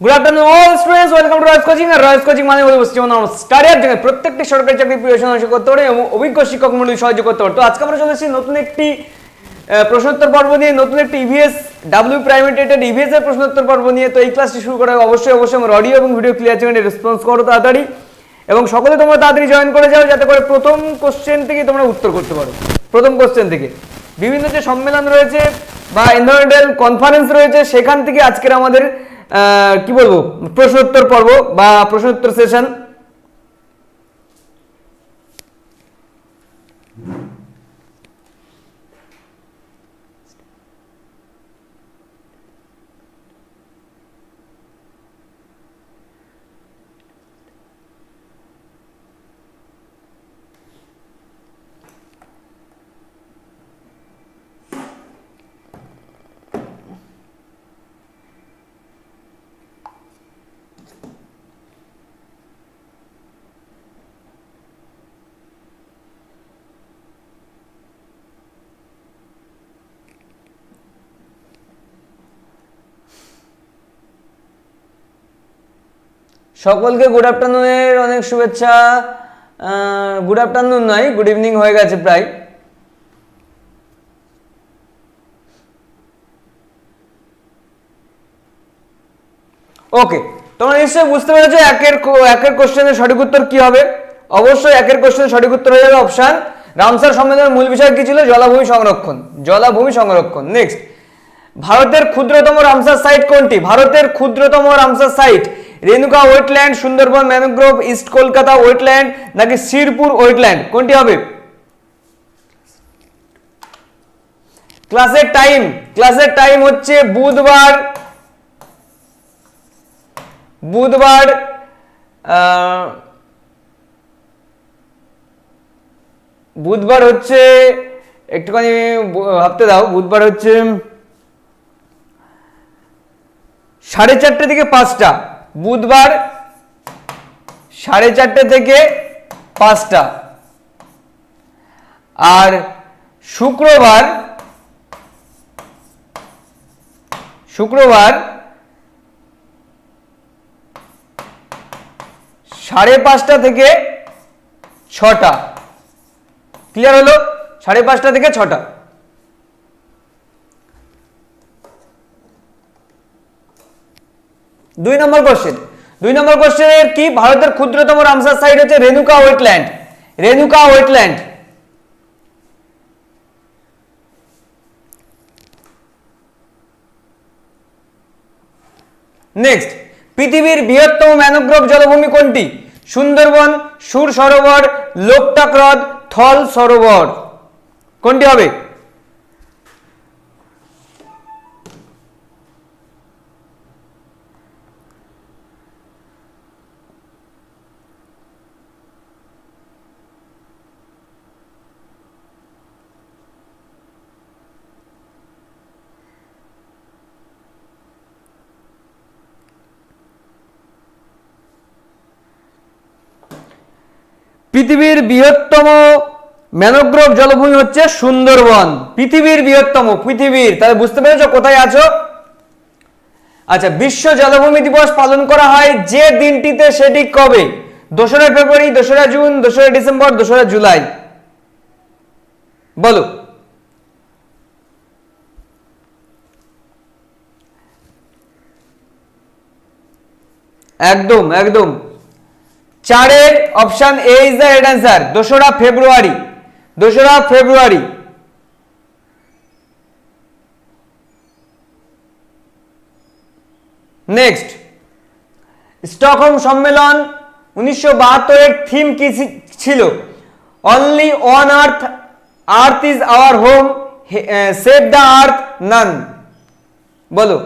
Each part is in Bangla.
Good afternoon all students welcome to Royce coaching R Royce coaching মানে হলো পশ্চিমবঙ্গ আমার স্টাডি আর যেখানে প্রত্যেকটি সরকারি চাকরি প্রিপারেশন অংশ করতে পারে এবং অভিজ্ঞ শিক্ষক মন্ডলী সাহায্য করতে পারে। তো আজকে আমরা চলে এসেছি নতুন একটি প্রশ্নোত্তর পর্ব নিয়ে, নতুন একটি ইভিএস ডাব্লিউ প্রাইমেটেড ইভিএস এর প্রশ্নোত্তর পর্ব নিয়ে। তো এই ক্লাসটি শুরু আগে অবশ্যই অবশ্যই আমার অডিও এবং ভিডিও ক্লিয়ার চ্যানেলে রেসপন্স করো তাড়াতাড়ি। এবং সকলে তোমরা তাড়াতাড়ি জয়েন করে যাও যাতে করে প্রথম কোশ্চেন থেকে তোমরা উত্তর করতে পারো। প্রথম কোশ্চেন থেকে। বিভিন্ন যে সম্মেলন রয়েছে বা এনভায়রনমেন্টাল কনফারেন্স রয়েছে, সেখান থেকে আজকের আমাদের কি বলব? প্রশ্নোত্তর পর্ব বা প্রশ্নোত্তর সেশন সকলকে গুড আফটারনুনের অনেক শুভেচ্ছা। গুড আফটারনুন নয় গুড ইভিনিং হয়ে গেছে প্রায়। ওকে তোমরা নিশ্চয়ই বুঝতে পেরেছ একের একের কোশ্চেনের সঠিক উত্তর কি হবে? অবশ্যই একের কোশ্চেনের সঠিক উত্তর হয়ে যাবে অপশন রামসার সম্মেলনের মূল বিষয় কি ছিল? জলাভূমি সংরক্ষণ। জলাভূমি সংরক্ষণ। নেক্সট ভারতের ক্ষুদ্রতম রামসার সাইট কোনটি? ভারতের ক্ষুদ্রতম Ramsar site Renuka wetland, Sundarban, mangrove, east Kolkata wetland নাকি শিরপুর ওয়েটল্যান্ড? কোনটি হবে? ক্লাসের টাইম ক্লাসের টাইম হচ্ছে বুধবার বুধবার বুধবার হচ্ছে, একটুখানি ভাবতে দাও, বুধবার হচ্ছে সাড়ে চারটে থেকে পাঁচটা। বুধবার সাড়ে চারটে থেকে পাঁচটা। আর শুক্রবার শুক্রবার সাড়ে পাঁচটা থেকে ছটা। ক্লিয়ার হলো? সাড়ে পাঁচটা থেকে ছটা। দুই নম্বর কোশ্চেন দুই নম্বর কোশ্চেনের কি ভারতের ক্ষুদ্রতম রামসার সাইট হচ্ছে Renuka wetland? Renuka wetland. Next পৃথিবীর বৃহত্তম ম্যানোগ্রোভ জলভূমি কোনটি? সুন্দরবন, সুর সরোবর, লোকটাক হ্রদ, থল সরোবর। কোনটি হবে? পৃথিবীর বৃহত্তম ম্যানোগ্রোভ জলভূমি হচ্ছে সুন্দরবন। পৃথিবীর বৃহত্তম, পৃথিবীর। তাহলে বুঝতে পেরেছ কোথায় আছো? আচ্ছা বিশ্ব জলভূমি দিবস পালন করা হয় যে দিনটিতে, সেটি কবে? দোসরা ফেব্রুয়ারি, দোসরা জুন, দোসরা ডিসেম্বর, দোসরা জুলাই। বলো। একদম একদম। চারের option A is the right answer দোসরা ফেব্রুয়ারি। দোসরা ফেব্রুয়ারি। নেক্সট স্টকহোম সম্মেলন উনিশশো বাহাত্তরের থিম কি ছিল? Only on earth earth is our home save the earth none বলো।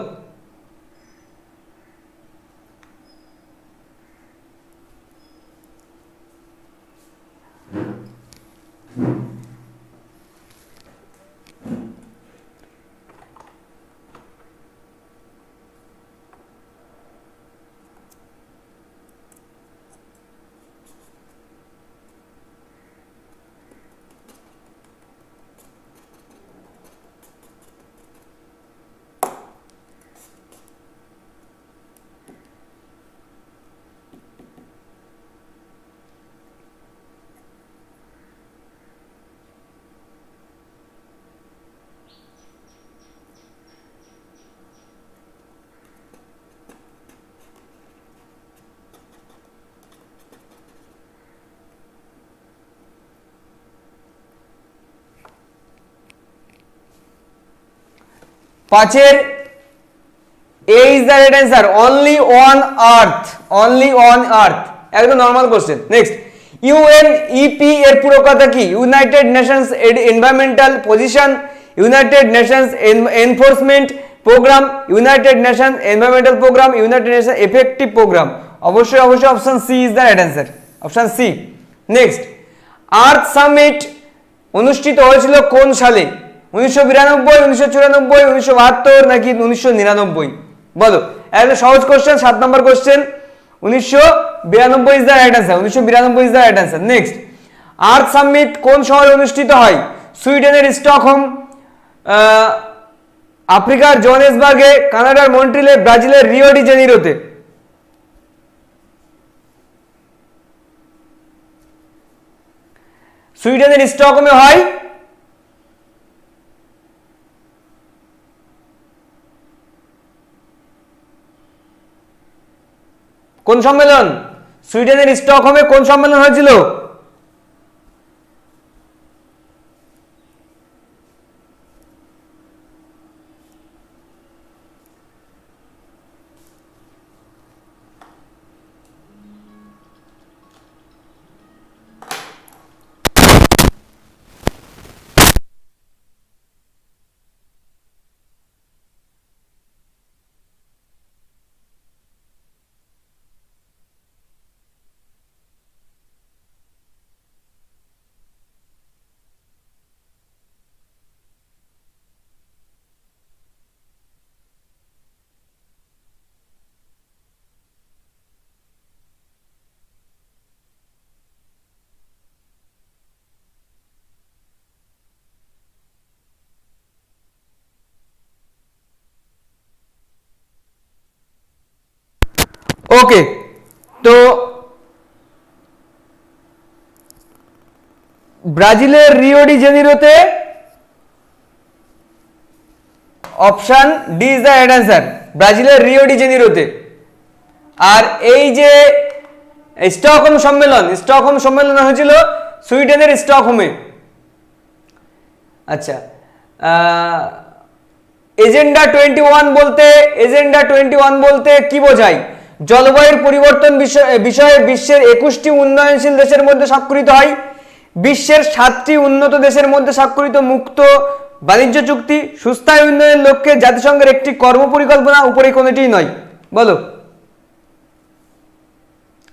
পাঁচের A is the right answer only on earth only on earth একদম নর্মাল কোশ্চেন নেক্সট ইউএনইপি এর পুরো কথা কি? United Nations environmental position United Nations enforcement programme United Nation environmental programme United Nation effective programme অবশ্যই অবশ্যই option C is the right answer option C next earth summit অনুষ্ঠিত হয়েছিল কোন সালে? উনিশশো বিরানব্বই, উনিশশো চুরানব্বই, উনিশশো বাহাত্তর নাকি উনিশশো নিরানব্বই? বলো। একটা সহজ কোশ্চেন সাত নম্বর কোশ্চেন উনিশশো বিরানব্বই ইজ দ্য রাইট অ্যান্সার উনিশশো বিরানব্বই is the right answer next earth summit কোন শহরে অনুষ্ঠিত হয়? সুইডেনের স্টকহোম আফ্রিকার জোহানেসবার্গে, কানাডার মন্ট্রিলে, ব্রাজিলের রিও ডি জেনিরোতে। সুইডেনের স্টকহোমে হয় কোন সম্মেলন? সুইডেনের স্টক হবে কোন সম্মেলন হয়েছিল? ওকে, তো ব্রাজিলের Rio de জেনিরোতে option D is the right answer ব্রাজিলের রিও ডি জেনিরোতে। আর এই যে স্টকহোম সম্মেলন স্টকহোম সম্মেলন হয়েছিল সুইডেনের স্টকহোমে। আচ্ছা এজেন্ডা টোয়েন্টি ওয়ান বলতে, এজেন্ডা টোয়েন্টি ওয়ান বলতে কি বোঝায়? জলবায়ুর পরিবর্তন বিষয়- বিশ্বের একুশটি উন্নয়নশীল দেশের মধ্যে স্বাক্ষরিত হয়। বিশ্বের সাতটি উন্নত দেশের মধ্যে স্বাক্ষরিত মুক্ত বাণিজ্য চুক্তি, সুস্থায়ী উন্নয়নের লক্ষ্যে জাতিসংঘের একটি কর্মপরিকল্পনা, উপরে কোনটি নয়। বলো।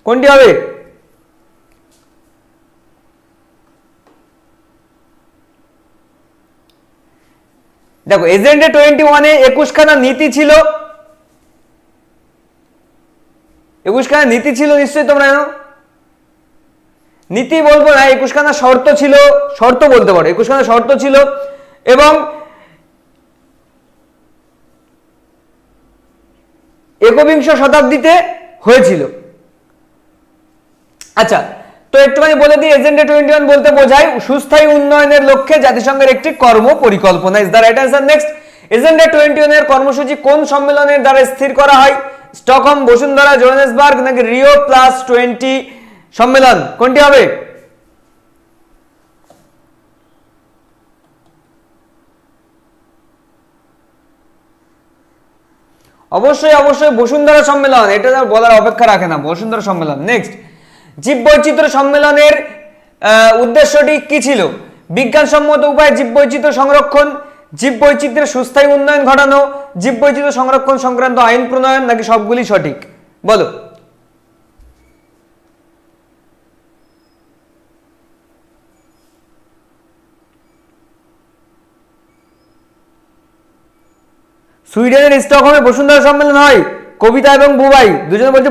কোনটি হবে? দেখো, এজেন্ডা টোয়েন্টি ওয়ানে একুশখানা নীতি ছিল। একুশখানা নীতি ছিল নিশ্চয়ই তোমরা জানো? নীতি বলব না, একুশখানা শর্ত ছিল, শর্ত বলতে পারো, একুশখানা শর্ত ছিল এবং একবিংশ শতাব্দীতে হয়েছিল। আচ্ছা তো একটুখানি বলে দিই এজেন্ডা টোয়েন্টি ওয়ান বলতে বোঝায় সুস্থায়ী উন্নয়নের লক্ষ্যে জাতিসংঘের একটি কর্ম পরিকল্পনা is the right answer next agenda twenty ওয়ানের কর্মসূচি কোন সম্মেলনের দ্বারা স্থির করা হয়? স্টকহোম, বসুন্ধরা, জোহানেসবার্গ নাকি রিও প্লাস টোয়েন্টি সম্মেলন? কোনটি হবে? অবশ্যই অবশ্যই বসুন্ধরা সম্মেলন, এটা বলার অপেক্ষা রাখে না, বসুন্ধরা সম্মেলন। নেক্সট জীববৈচিত্র্য সম্মেলনের উদ্দেশ্যটি কি ছিল? বিজ্ঞানসম্মত উপায়ে জীববৈচিত্র্য সংরক্ষণ জীববৈচিত্র্যের সুস্থায়ী উন্নয়ন ঘটানো, জীববৈচিত্র্য সংরক্ষণ সংক্রান্ত আইন প্রণয়ন নাকি সবগুলি সঠিক? বলো। সুইডেনের স্টকহোমে বসুন্ধরা সম্মেলন হয়, কবিতা এবং বুবাই, দুজনে বলছে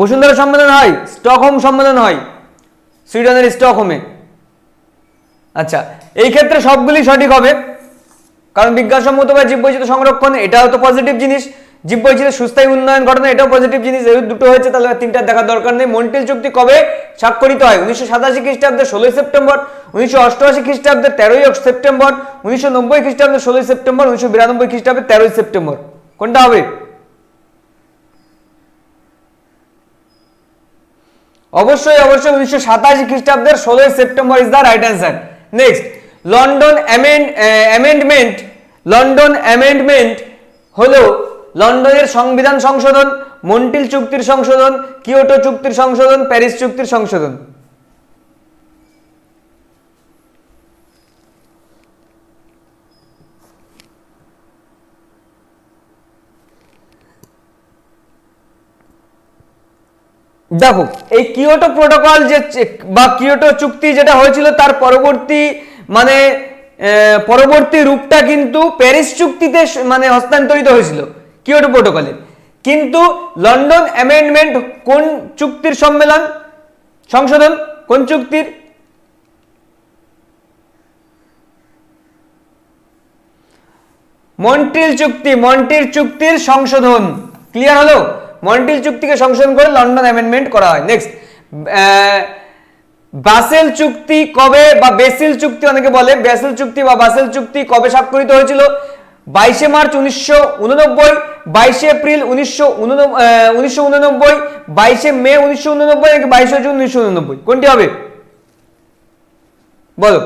বসুন্ধরা সম্মেলন হয়, স্টকহোম সম্মেলন হয়, সুইডেনের স্টকহোমে। আচ্ছা এই ক্ষেত্রে সবগুলি সঠিক হবে। কারণ বিজ্ঞানসম্মত বা জীববৈচিত্র্য সংরক্ষণ, এটাও তো পজিটিভ জিনিস। জীববৈচিত্র্যের সুস্থায়ী উন্নয়ন ঘটনা, এটাও পজিটিভ জিনিস। এই দুটো হয়েছে, তাহলে তিনটা দেখার দরকার নেই। মন্ট্রিল চুক্তি কবে স্বাক্ষরিত হয়? উনিশশো সাতাশি খ্রিস্টাব্দে ষোলোই সেপ্টেম্বর, উনিশশো অষ্টআশি খ্রিস্টাব্দে তেরোই সেপ্টেম্বর, উনিশশো নব্বই খ্রিস্টাব্দে ষোলোই সেপ্টেম্বর, উনিশশো বিরানব্বই খ্রিস্টাব্দে তেরোই সেপ্টেম্বর। কোনটা হবে? অবশ্যই অবশ্যই উনিশশো সাতাশি খ্রিস্টাব্দের ষোলোই September is the right answer next London amendment London amendment হলো লন্ডনের সংবিধান সংশোধন, মন্টিল চুক্তির সংশোধন কিওটো চুক্তির সংশোধন, প্যারিস চুক্তির সংশোধন। দেখো, এই কিয়োটো প্রোটোকল যে বা কিয়োটো চুক্তি যেটা হয়েছিল তার পরবর্তী মানে পরবর্তী রূপটা কিন্তু প্যারিস চুক্তিতে মানে হস্তান্তরিত হয়েছিল কিয়োটো প্রোটোকলে কিন্তু লন্ডন অ্যামেন্ডমেন্ট কোন চুক্তির সম্মেলন? সংশোধন, কোন চুক্তির? মন্ট্রিল চুক্তি মন্ট্রিল চুক্তির সংশোধন। ক্লিয়ার হলো? মন্ট্রিল চুক্তিকে সংশোধন করে লন্ডন অ্যামেন্ডমেন্ট করা হয়। নেক্সট বাসেল চুক্তি কবে বা বেসিল চুক্তি অনেকে বলে, বেসেল চুক্তি বা বাসেল চুক্তি কবে স্বাক্ষরিত হয়েছিল? বাইশে মার্চ উনিশশো উননব্বই, বাইশে এপ্রিল উনিশশো উনিশশো উননব্বই, বাইশে মে উনিশশো উননব্বই বাইশে জুন উনিশশো উননব্বই? কোনটি হবে? বলো।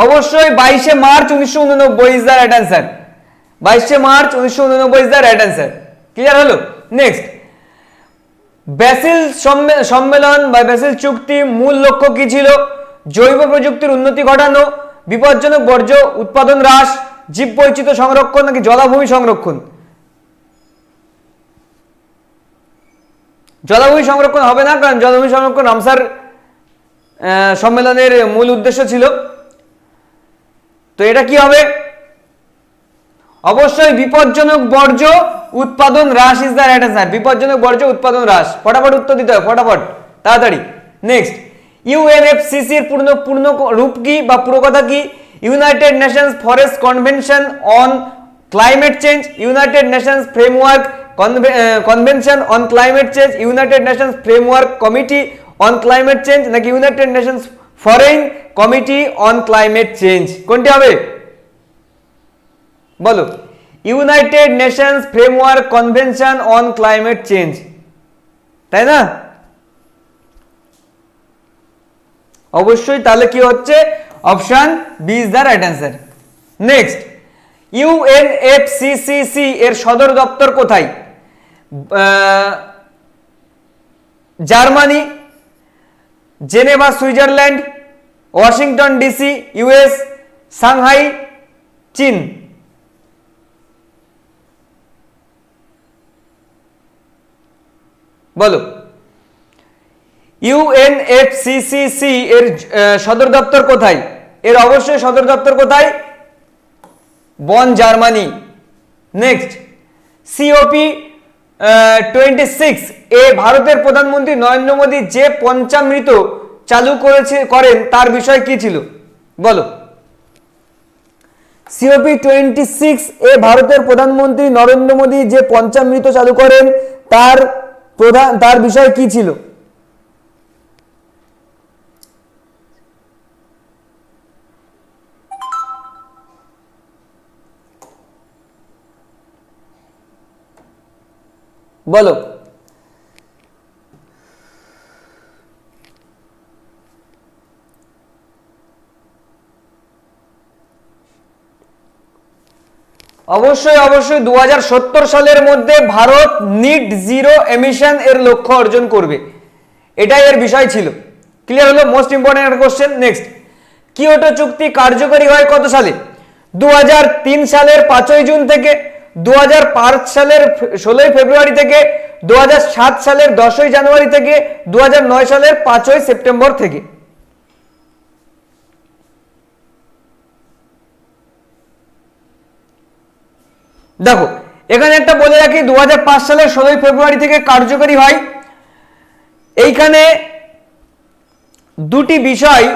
অবশ্যই বাইশে মার্চ উনিশশো উননব্বই ইজ দ্য রাইট অ্যান্সার বাইশে মার্চ উনিশশো উননব্বই is the right answer clear হলো? নেক্সট ব্যাসিল সম্মে- সম্মেলন বা ব্যাসিল চুক্তি মূল লক্ষ্য কি ছিল? জৈব প্রযুক্তির উন্নতি ঘটানো, বিপজ্জনক বর্জ্য উৎপাদন হ্রাস, জীব বৈচিত্র্য সংরক্ষণ নাকি জলাভূমি সংরক্ষণ? জলাভূমি সংরক্ষণ হবে না, কারণ জলাভূমি সংরক্ষণ রামসার সম্মেলনের মূল উদ্দেশ্য ছিল। তো এটা কি হবে? অবশ্যই বিপজ্জনক বর্জ্য উৎপাদন হ্রাস ইজ দ্য রাইট অ্যান্সার বিপজ্জনক বর্জ্য উৎপাদন হ্রাস। ফটাফট উত্তর দিতে হবে, ফটাফট। তাড়াতাড়ি। নেক্সট ইউএনএফসিসি এর পূর্ণ পূর্ণ রূপ কি বা পুরো কথা কি? United Nations forest convention on climate change United Nations framework convention on climate change United Nations framework committee on climate change নাকি United Nations foreign committee on climate change কোনটি হবে? বলো। United Nations framework convention on climate change তাই না? অবশ্যই তাহলে কি হচ্ছে? Option B is the right answer next UNFCCC এর সদর দপ্তর কোথায়? Germany, Geneva, Switzerland Washington DC US Shanghai চীন বলো। ইউএনএফসিসিসি এর সদর দপ্তর কোথায়? এর অবশ্যই সদর দপ্তর কোথায়? Bonn, Germany. Next COP twenty six এ, ভারতের প্রধানমন্ত্রী নরেন্দ্র মোদী যে পঞ্চামৃত চালু করেছে, করেন, তার বিষয় কি ছিল? বলো। সিওপি টোয়েন্টি সিক্স এ ভারতের প্রধানমন্ত্রী নরেন্দ্র মোদী যে পঞ্চামৃত চালু করেন, তার প্রধান, তার বিষয় কি ছিল? বলো। অবশ্যই অবশ্যই দু হাজার সত্তর সালের মধ্যে ভারত নিট জিরো এমিশন এর লক্ষ্য অর্জন করবে। এটাই এর বিষয় ছিল। ক্লিয়ার হলো? Most important question next Kyoto চুক্তি কার্যকরী হয় কত সালে? দু হাজার তিন সালের পাঁচই জুন থেকে দু হাজার পাঁচ সালের ষোলোই ফেব্রুয়ারি থেকে দু হাজার সাত সালের দশই জানুয়ারি থেকে দু হাজার নয় সালের পাঁচই সেপ্টেম্বর থেকে। দেখো, এখানে একটা বলে রাখি দু হাজার পাঁচ সালের ষোলোই ফেব্রুয়ারি থেকে কার্যকরী হয়। এইখানে দুটি বিষয়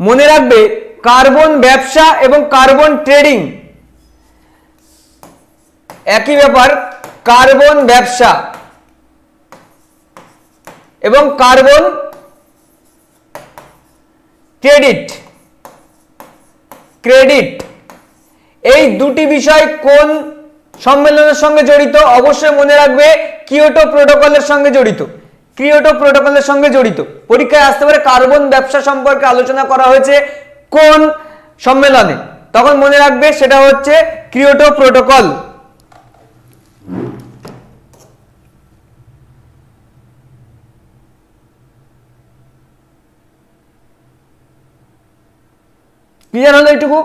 মনে রাখবে, কার্বন ব্যবসা এবং কার্বন ট্রেডিং। একই ব্যাপার, কার্বন ব্যবসা। এবং কার্বন ক্রেডিট ক্রেডিট। এই দুটি বিষয় কোন সম্মেলনের সঙ্গে জড়িত? অবশ্যই মনে রাখবে, কিয়োটো প্রোটোকলের সঙ্গে জড়িত। কিয়োটো প্রোটোকলের সঙ্গে জড়িত। পরীক্ষায় আসতে পারে কার্বন ব্যবসা সম্পর্কে আলোচনা করা হয়েছে কোন সম্মেলনে। তখন মনে রাখবে সেটা হচ্ছে কিয়োটো প্রোটোকল। ক্লিয়ার হলো এটুকু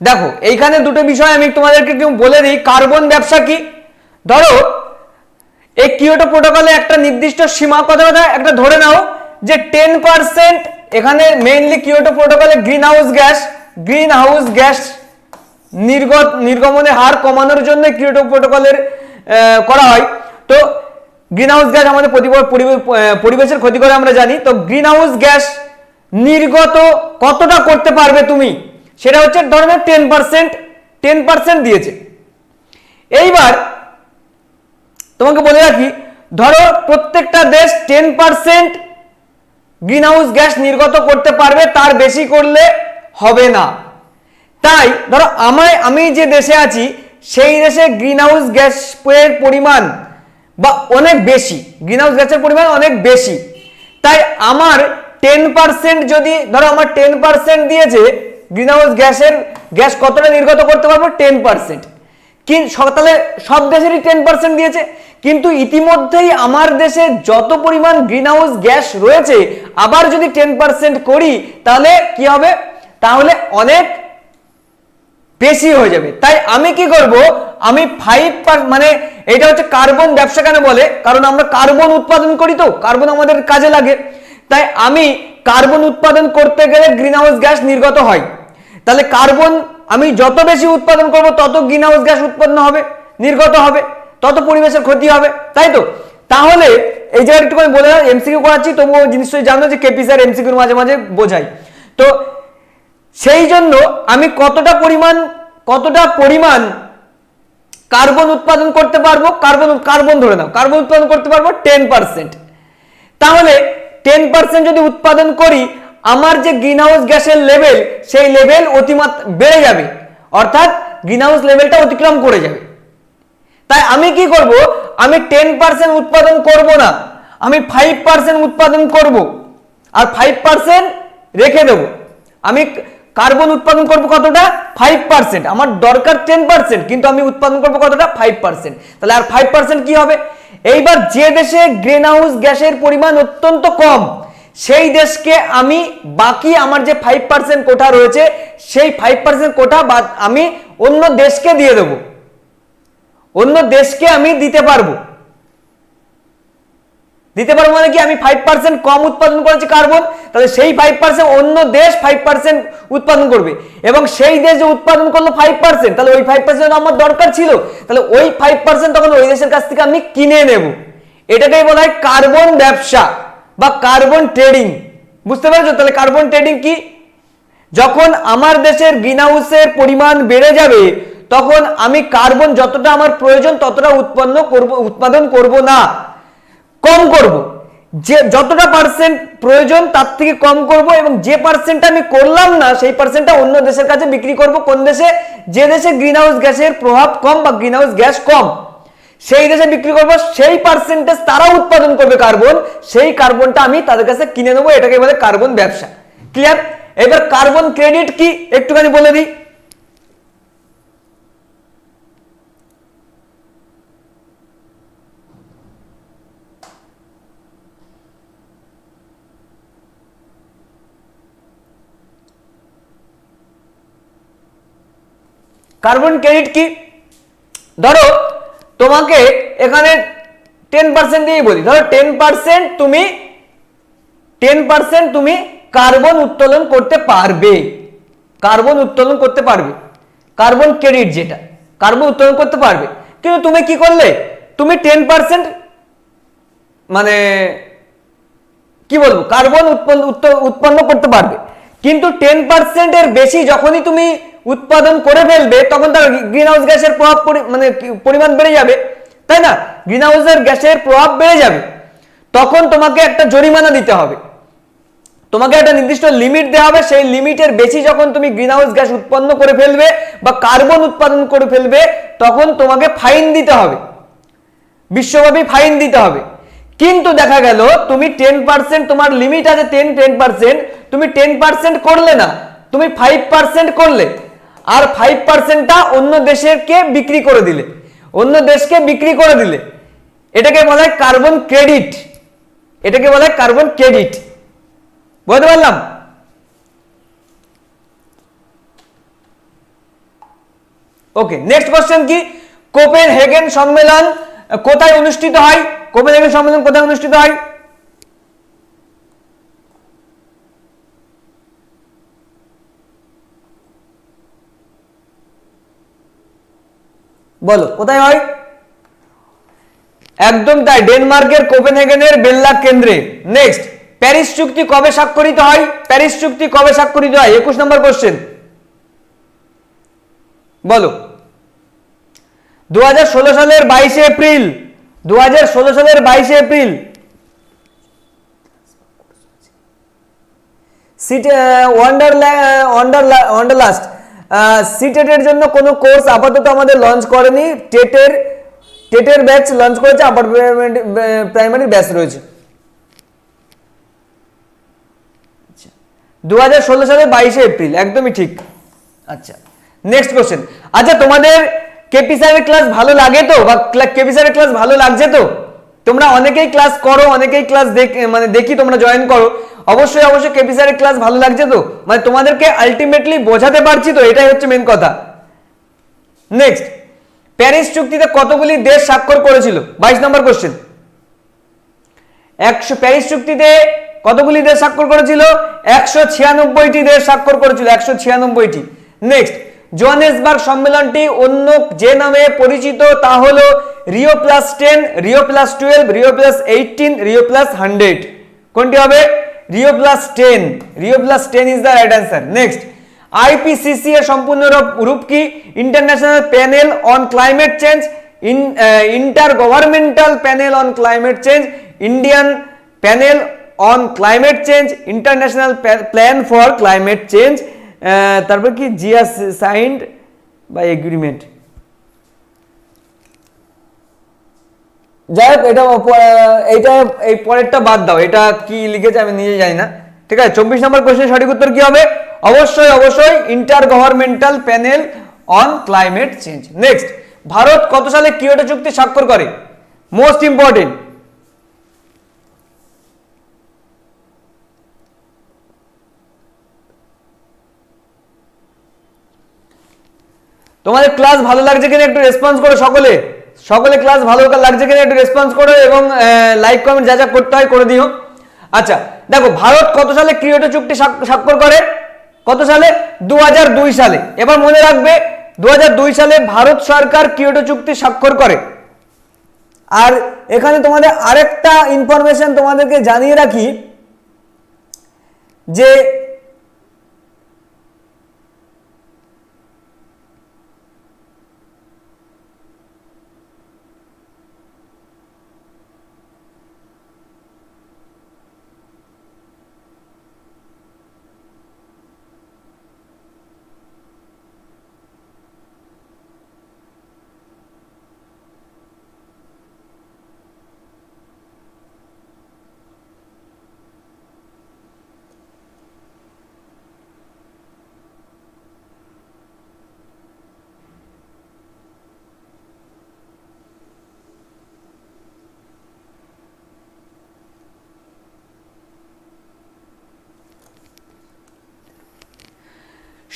দেখো, এইখানে দুটো বিষয় আমি তোমাদেরকে একটু বলে দিই। কার্বন ব্যবসা কি? ধরো, এই কিওটো প্রোটোকলে একটা নির্দিষ্ট সীমা কথা কথা? একটা ধরে নাও যে টেন পার্সেন্ট এখানে মেইনলি কিওটো প্রোটোকলে greenhouse gas greenhouse gas নির্গত নির্গমনের হার কমানোর জন্য কিওটো প্রোটোকলের করা হয়। তো গ্রিন হাউস গ্যাস আমাদের পরিবেশের ক্ষতি করে আমরা জানি। তো গ্রিন হাউস গ্যাস নির্গত কতটা করতে পারবে তুমি? সেটা হচ্ছে ধরনের টেন পার্সেন্ট টেন পার্সেন্ট দিয়েছে। এইবার তোমাকে বলে রাখি, ধরো প্রত্যেকটা দেশ ten percent greenhouse gas নির্গত করতে পারবে, তার বেশি করলে হবে না। তাই ধরো আমায়, আমি যে দেশে আছি, সেই দেশে গ্রিন হাউস গ্যাসের পরিমাণ বা অনেক বেশি গ্রিন হাউস গ্যাসের পরিমাণ অনেক বেশি। তাই আমার টেন পার্সেন্ট যদি, ধরো আমার টেন পার্সেন্ট দিয়েছে গ্রিন হাউস গ্যাসের গ্যাস কতটা নির্গত করতে পারব? টেন পার্সেন্ট তাহলে সব দেশেরই টেন পার্সেন্ট দিয়েছে। কিন্তু ইতিমধ্যেই আমার দেশে যত পরিমাণ গ্রিন হাউস গ্যাস রয়েছে, আবার যদি টেন পার্সেন্ট করি, তাহলে কি হবে? তাহলে অনেক বেশি হয়ে যাবে। তাই আমি কি করব? আমি ফাইভ মানে এটা হচ্ছে কার্বন ব্যবসা কেন বলে? কারণ আমরা কার্বন উৎপাদন করি তো কার্বন আমাদের কাজে লাগে। তাই আমি কার্বন উৎপাদন করতে গেলে গ্রিন হাউস গ্যাস নির্গত হয়। তাহলে কার্বন আমি যত বেশি উৎপাদন করব, তত গ্রিন হাউস গ্যাস উৎপন্ন হবে, নির্গত হবে, তত পরিবেশের ক্ষতি হবে, তাই তো? তাহলে এই জায়গায় একটু আমি বলে এমসিকিউ করাচ্ছি, তবুও জিনিসটা জানো যে কেপি স্যার এমসিকিউর মাঝে মাঝে বোঝাই। তো সেই জন্য আমি কতটা পরিমাণ কতটা পরিমাণ কার্বন উৎপাদন করতে পারব, কার্বন কার্বন ধরে নাও, কার্বন উৎপাদন করতে পারব টেন পার্সেন্ট তাহলে টেন পার্সেন্ট যদি উৎপাদন করি আমার যে গ্রিন হাউস গ্যাসের লেভেল সেই লেভেল অতিমাত্রা বেড়ে যাবে। অর্থাৎ গ্রিন হাউস লেভেলটা অতিক্রম করে যাবে। তাই আমি কি করব? আমি টেন পার্সেন্ট উৎপাদন করব না। আমি ফাইভ পার্সেন্ট উৎপাদন করব। আর ফাইভ পার্সেন্ট রেখে দেব। আমি কার্বন উৎপাদন করব কতটা? ফাইভ পার্সেন্ট আমার দরকার টেন পার্সেন্ট কিন্তু আমি উৎপাদন করব কতটা? ফাইভ পার্সেন্ট তাহলে আর ফাইভ পার্সেন্ট কি হবে? এইবার যে দেশে গ্রিন হাউস গ্যাসের পরিমাণ অত্যন্ত কম সেই দেশকে আমি বাকি আমার যে ফাইভ পার্সেন্ট কোটা রয়েছে, সেই ফাইভ পার্সেন্ট কোটা বাদ আমি অন্য দেশকে দিয়ে দেবো। অন্য দেশকে আমি দিতে পারব। দিতে পারব মানে কি? আমি ফাইভ পার্সেন্ট কম উৎপাদন করেছি কার্বন, তাহলে সেই ফাইভ পার্সেন্ট অন্য দেশ ফাইভ পার্সেন্ট উৎপাদন করবে। এবং সেই দেশ যে উৎপাদন করল ফাইভ পার্সেন্ট তাহলে ওই ফাইভ পার্সেন্ট আমার দরকার ছিল, তাহলে ওই ফাইভ পার্সেন্ট তখন ওই দেশের কাছ থেকে আমি কিনে নেব। এটাকেই বলা হয় কার্বন ব্যবসা। বা কার্বন ট্রেডিং বুঝতে পেরেছ? তাহলে কার্বন ট্রেডিং কি? যখন আমার দেশের গ্রিন হাউসের পরিমাণ বেড়ে যাবে, তখন আমি কার্বন যতটা আমার প্রয়োজন ততটা উৎপন্ন করব, উৎপাদন করব না। কম করব। যে যতটা পার্সেন্ট প্রয়োজন তার থেকে কম করব এবং যে পার্সেন্ট আমি করলাম না, সেই পার্সেন্টটা অন্য দেশের কাছে বিক্রি করব। কোন দেশে? যে দেশে গ্রিন হাউস গ্যাসের প্রভাব কম বা গ্রিন হাউস গ্যাস কম। সেই দেশে বিক্রি করব, সেই পার্সেন্টেজ তারা উৎপাদন করবে কার্বন সেই কার্বনটা আমি তাদের কাছে কিনে নেব, এটাকে বলে কার্বন ব্যবসা। ক্লিয়ার এবার কার্বন ক্রেডিট কি? একটুখানি বলে দিই। কার্বন ক্রেডিট কি? ধরো তোমাকে এখানে টেন পার্সেন্ট দিয়েই বলি। ধরো টেন পার্সেন্ট তুমি টেন পার্সেন্ট তুমি কার্বন উত্তোলন করতে পারবে। কার্বন উত্তোলন করতে পারবে। কার্বন ক্রেডিট যেটা কার্বন উত্তোলন করতে পারবে। কিন্তু তুমি কি করলে? তুমি টেন পার্সেন্ট মানে কি বলব? কার্বন উৎপন্ন উৎপ- উৎপন্ন করতে পারবে। কিন্তু টেন পার্সেন্টের বেশি যখনই তুমি উৎপাদন করে ফেলবে, তখন তার গ্রিন হাউস গ্যাসের প্রভাব পরি- মানে পরিমাণ বেড়ে যাবে। তাই না? গ্রিন হাউসের গ্যাসের প্রভাব বেড়ে যাবে। তখন তোমাকে একটা জরিমানা দিতে হবে। তোমাকে একটা নির্দিষ্ট লিমিট দেওয়া হবে। সেই লিমিটের বেশি যখন তুমি গ্রিন হাউস গ্যাস উৎপন্ন করে ফেলবে বা কার্বন উৎপাদন করে ফেলবে, তখন তোমাকে ফাইন দিতে হবে। বিশ্বব্যাপী ফাইন দিতে হবে। কিন্তু দেখা গেল, তুমি টেন পার্সেন্ট তোমার লিমিট আছে টেন টেন পার্সেন্ট তুমি টেন পার্সেন্ট করলে না, তুমি ফাইভ পার্সেন্ট করলে। আর ফাইভ পার্সেন্টটা অন্য দেশেরকে বিক্রি করে দিলে। অন্য দেশকে বিক্রি করে দিলে। এটাকে বলা হয় কার্বন ক্রেডিট এটাকে বলা হয় কার্বন ক্রেডিট বুঝতে পারলাম? ওকে নেক্সট কোশ্চেন কি? কোপেন হেগেন সম্মেলন কোথায় অনুষ্ঠিত হয়? কোপেন হেগেন সম্মেলন কোথায় অনুষ্ঠিত হয়? বলো, কোথায় হয়? একদম তাই, ডেনমার্কের কোপেনহেগেনের বেল্লা কেন্দ্রে। নেক্সট প্যারিস চুক্তি কবে স্বাক্ষরিত হয়? প্যারিস চুক্তি কবে স্বাক্ষরিত হয়? একুশ নম্বর কোশ্চেন বলো। দু হাজার ষোলো সালের বাইশে এপ্রিল। দু হাজার ষোলো সালের বাইশে এপ্রিল। সিট ওয়ান্ডারলাস্ট সিটেটের জন্য কোনো কোর্স আপাতত আমাদের লঞ্চ করেনি। টেটের টেটের ব্যাচ লঞ্চ করেছে আপার প্রাইমারি ব্যাচ রয়েছে। দু হাজার ষোলো সালের বাইশে এপ্রিল, একদমই ঠিক। আচ্ছা। নেক্সট কোশ্চেন আচ্ছা তোমাদের কেপি স্যারের ক্লাস ভালো লাগে তো? বা কেপি স্যারের ক্লাস ভালো লাগছে তো? তোমরা অনেকেই ক্লাস করো, অনেকেই ক্লাস দেখ মানে দেখি তোমরা জয়েন করো। অবশ্যই অবশ্যই কেপি স্যারের ক্লাস ভালো লাগছে তো? মানে তোমাদেরকে আলটিমেটলি বোঝাতে পারছি তো, এটাই হচ্ছে মেন কথা। নেক্সট প্যারিস চুক্তিতে কতগুলি দেশ স্বাক্ষর করেছিল? বাইশ নম্বর কোশ্চেন একশো প্যারিস চুক্তিতে কতগুলি দেশ স্বাক্ষর করেছিল? একশো ছিয়ানব্বইটি দেশ স্বাক্ষর করেছিল, একশো ছিয়ানব্বইটি। নেক্সট জোহানেসবার্গ সম্মেলনটি অন্য যে নামে পরিচিত, তা হল Rio plus ten Rio plus twelve Rio plus eighteen Rio plus hundred কোনটি হবে? Rio plus ten Rio plus ten is the right answer next IPCC এর সম্পূর্ণ রূপ- কি? International panel on climate change in intergovernmental panel on climate change Indian panel on climate change international plan for climate change তারপর কি? জিয়া সাইন্ড বাই এগ্রিমেন্ট যাই হোক, এটা এইটা, এই পরেরটা বাদ দাও। এটা কি লিখেছে আমি নিজে জানি না। ঠিক আছে, চব্বিশ নম্বর কোশ্চেন সঠিক উত্তর কি হবে? অবশ্যই অবশ্যই intergovernmental panel on climate change next Bharat কত সালে কিয়োটো চুক্তি স্বাক্ষর করে? মোস্ট ইম্পর্টেন্ট তোমাদের ক্লাস ভালো লাগছে কিনা একটু রেসপন্স করো সকলে। সকলে ক্লাস ভালো লাগছে কিনা একটু রেসপন্স করো এবং লাইক কমেন্ট যা যা করতে হয় করে দিও। আচ্ছা দেখো, ভারত কত সালে ক্রিয়েটো চুক্তি স্বাক্ষর করে? কত সালে? দু হাজার দুই সালে। এবার মনে রাখবে দু হাজার দুই সালে ভারত সরকার কিয়োটো চুক্তি স্বাক্ষর করে। আর এখানে তোমাদের আরেকটা ইনফরমেশন তোমাদেরকে জানিয়ে রাখি, যে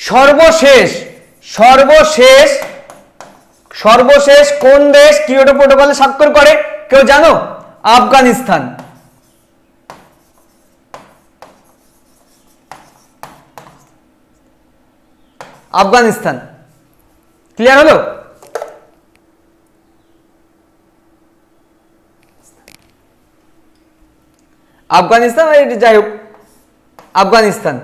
সর্বশেষ সর্বশেষ সর্বশেষ কোন দেশ কিয়োটো প্রোটোকলে স্বাক্ষর করে? কেউ জানো? আফগানিস্তান। আফগানিস্তান। ক্লিয়ার হলো? আফগানিস্তান যাই হোক, আফগানিস্তান।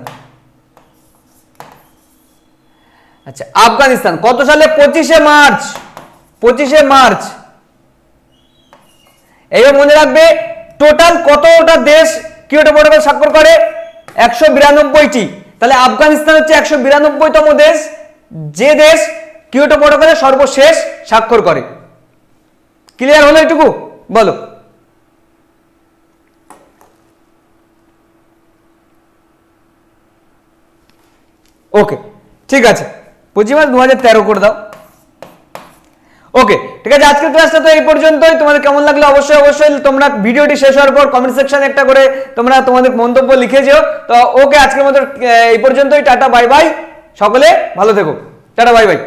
আচ্ছা আফগানিস্তান, কত সালে? পঁচিশে মার্চ পঁচিশে মার্চ। এইবার মনে রাখবে টোটাল কতটা দেশ কিয়োটো প্রোটোকল স্বাক্ষর করে? একশো বিরানব্বইটি। তাহলে আফগানিস্তান হচ্ছে একশো বিরানব্বইতম দেশ, যে দেশ কিয়োটো প্রোটোকলে সর্বশেষ স্বাক্ষর করে। ক্লিয়ার হলো এটুকু? বলো। ওকে ঠিক আছে। পঁচিশ মার্চ দু হাজার তেরো করে দাও। ওকে ঠিক আছে, আজকের ক্লাসটা তো এই পর্যন্তই। তোমাদের কেমন লাগল? অবশ্যই অবশ্যই তোমরা ভিডিওটি শেষ হওয়ার পর কমেন্ট সেকশন একটা করে তোমরা তোমাদের মন্তব্য লিখে যেও। তো ওকে আজকের মতো এই পর্যন্তই। টাটা বাই বাই সকলে ভালো থেকো। Tata bye by